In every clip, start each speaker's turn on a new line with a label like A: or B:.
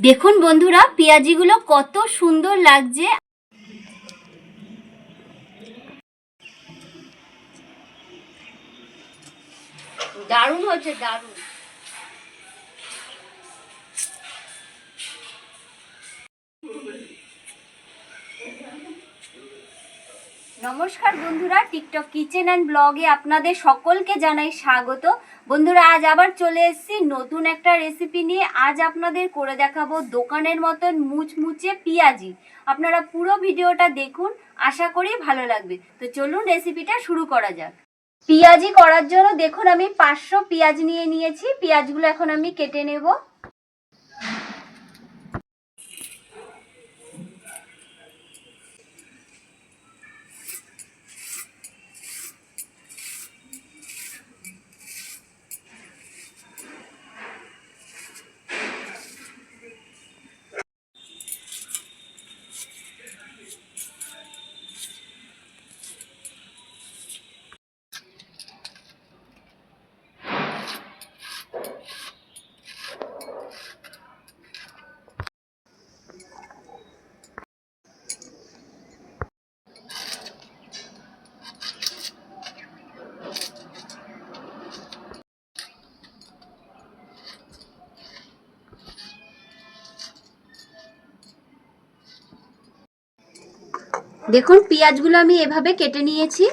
A: দেখুন বন্ধুরা, পেঁয়াজিগুলো কত সুন্দর লাগছে। দারুণ হচ্ছে দারুণ। নমস্কার বন্ধুরা, টিকটক কিচেন অ্যান্ড ব্লগে আপনাদের সকলকে জানাই স্বাগত। বন্ধুরা, আজ আবার চলে এসেছি নতুন একটা রেসিপি নিয়ে। আজ আপনাদের করে দেখাবো দোকানের মতন মুচমুচে পিঁয়াজি। আপনারা পুরো ভিডিওটা দেখুন, আশা করি ভালো লাগবে। তো চলুন রেসিপিটা শুরু করা যাক। পিঁয়াজি করার জন্য দেখুন, আমি পাঁচশো পেঁয়াজ নিয়ে নিয়েছি। পেঁয়াজগুলো এখন আমি কেটে নেব। দেখুন, পেঁয়াজগুলো আমি এভাবে কেটে নিয়েছি।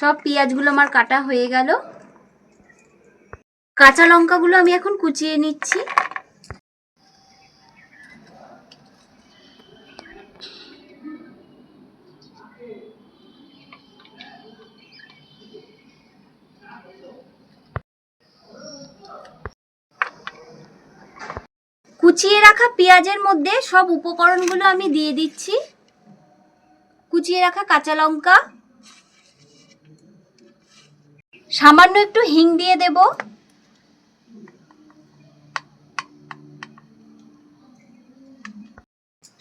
A: সব পেঁয়াজগুলো আমার কাটা হয়ে গেল। কাঁচা লঙ্কাগুলো আমি এখন কুচিয়ে নিচ্ছি। কুচিয়ে রাখা পেঁয়াজের মধ্যে সব উপকরণগুলো আমি দিয়ে দিচ্ছি। কুচিয়ে রাখা কাঁচা লঙ্কা। সামান্য একটু হিং দিয়ে দেব।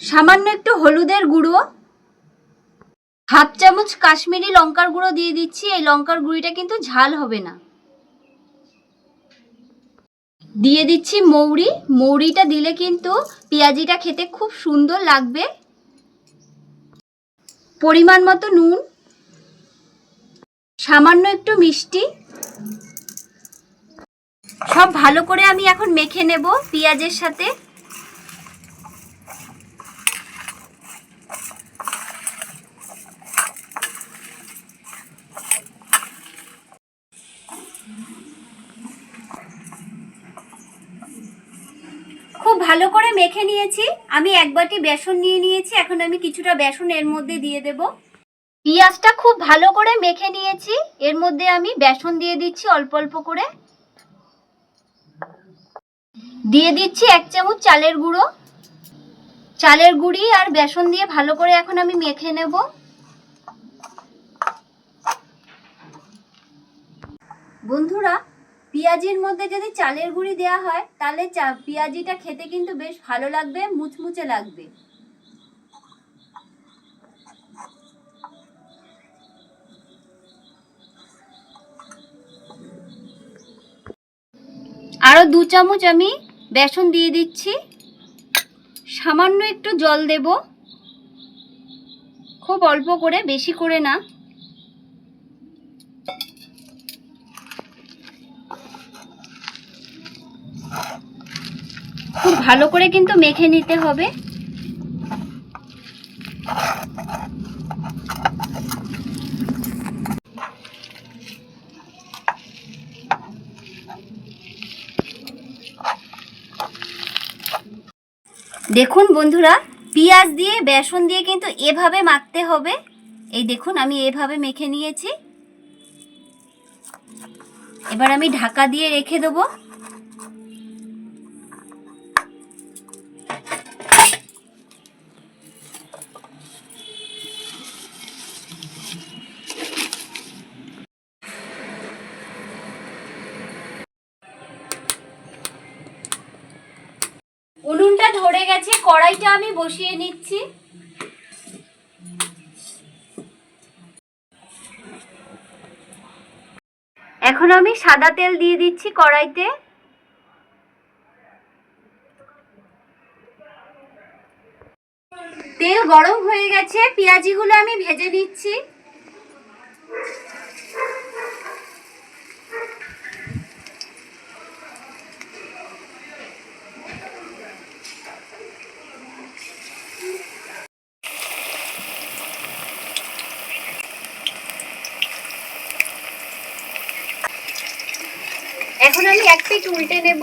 A: সামান্য একটু হলুদের গুঁড়ো। হাফ চামচ কাশ্মীরি লঙ্কার গুঁড়ো দিয়ে দিচ্ছি। এই লঙ্কার গুঁড়িটা কিন্তু ঝাল হবে না। দিয়ে দিচ্ছি মৌরি। মৌরিটা দিলে কিন্তু পেঁয়াজিটা খেতে খুব সুন্দর লাগবে। পরিমাণ মতো নুন, সামান্য একটু মিষ্টি। সব ভালো করে আমি এখন মেখে নেব পেঁয়াজের সাথে খুব ভালো করে মেখে নিয়েছি। আমি এক বাটি বেসন নিয়ে নিয়েছি। এখন আমি কিছুটা বেসন এর মধ্যে দিয়ে দেব। পেঁয়াজটা খুব ভালো করে মেখে নিয়েছি। এর মধ্যে আমি বেসন দিয়ে দিচ্ছি অল্প অল্প করে। দিয়ে দিচ্ছি এক চামচ চালের গুঁড়ো। চালের গুঁড়ি আর বেসন দিয়ে ভালো করে এখন আমি মেখে নেব। বন্ধুরা পেঁয়াজির মধ্যে যদি চালের গুঁড়ি দেওয়া হয়, তাহলে চা, পেঁয়াজিটা খেতে কিন্তু বেশ ভালো লাগবে, মুচমুচে লাগবে। আরও দু চামচ আমি বেসন দিয়ে দিচ্ছি। সামান্য একটু জল দেব। খুব অল্প করে, বেশি করে না খুব ভালো করে কিন্তু মেখে নিতে হবে। দেখুন বন্ধুরা, পেঁয়াজ দিয়ে, বেসন দিয়ে কিন্তু এভাবে মাখতে হবে। এই দেখুন, আমি এভাবে মেখে নিয়েছি। এবার আমি ঢাকা দিয়ে রেখে দেবো। কড়াইটা আমি বসিয়ে নিচ্ছি। এখন আমি সাদা তেল দিয়ে দিচ্ছি কড়াইতে। তেল গরম হয়ে গেছে, পেঁয়াজিগুলো আমি ভেজে নিচ্ছি। এখন আমি এক পিঠ উল্টে নেব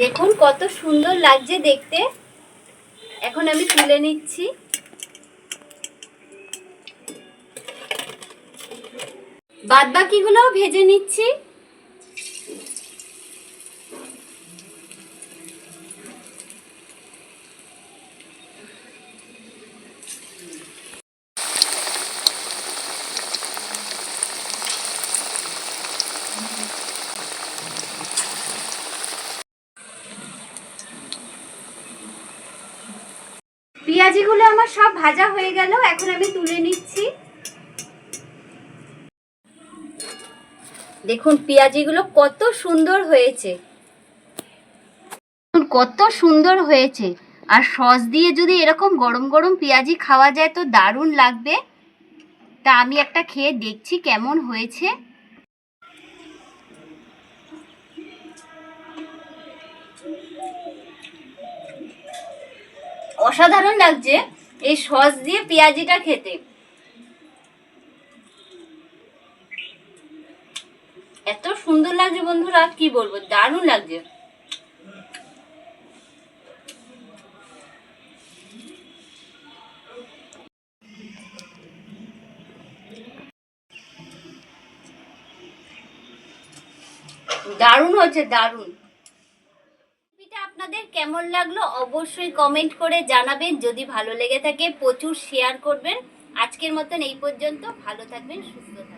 A: দেখুন কত সুন্দর লাগছে দেখতে। এখন আমি তুলে নিচ্ছি। বাদ বাকিগুলো ভেজে নিচ্ছি। পেঁয়াজিগুলো আমার সব ভাজা হয়ে গেল, এখন আমি তুলে নিচ্ছি। দেখুন, পেঁয়াজিগুলো কত সুন্দর হয়েছে। কত সুন্দর হয়েছে। আর সস দিয়ে যদি এরকম গরম গরম পেঁয়াজি খাওয়া যায় তো দারুণ লাগবে। তা আমি একটা খেয়ে দেখছি কেমন হয়েছে। অসাধারণ লাগছে এই সস দিয়ে পেঁয়াজিটা খেতে। এত সুন্দর লাগছে বন্ধুরা, কি বলব, দারুণ লাগছে। দারুণ হচ্ছে দারুণ। কেমন লাগল অবশ্যই কমেন্ট করে জানাবেন। যদি ভালো লেগে থাকে প্রচুর শেয়ার করবেন। আজকের মতন এই পর্যন্ত। ভালো থাকবেন, সুস্থ থাকবেন।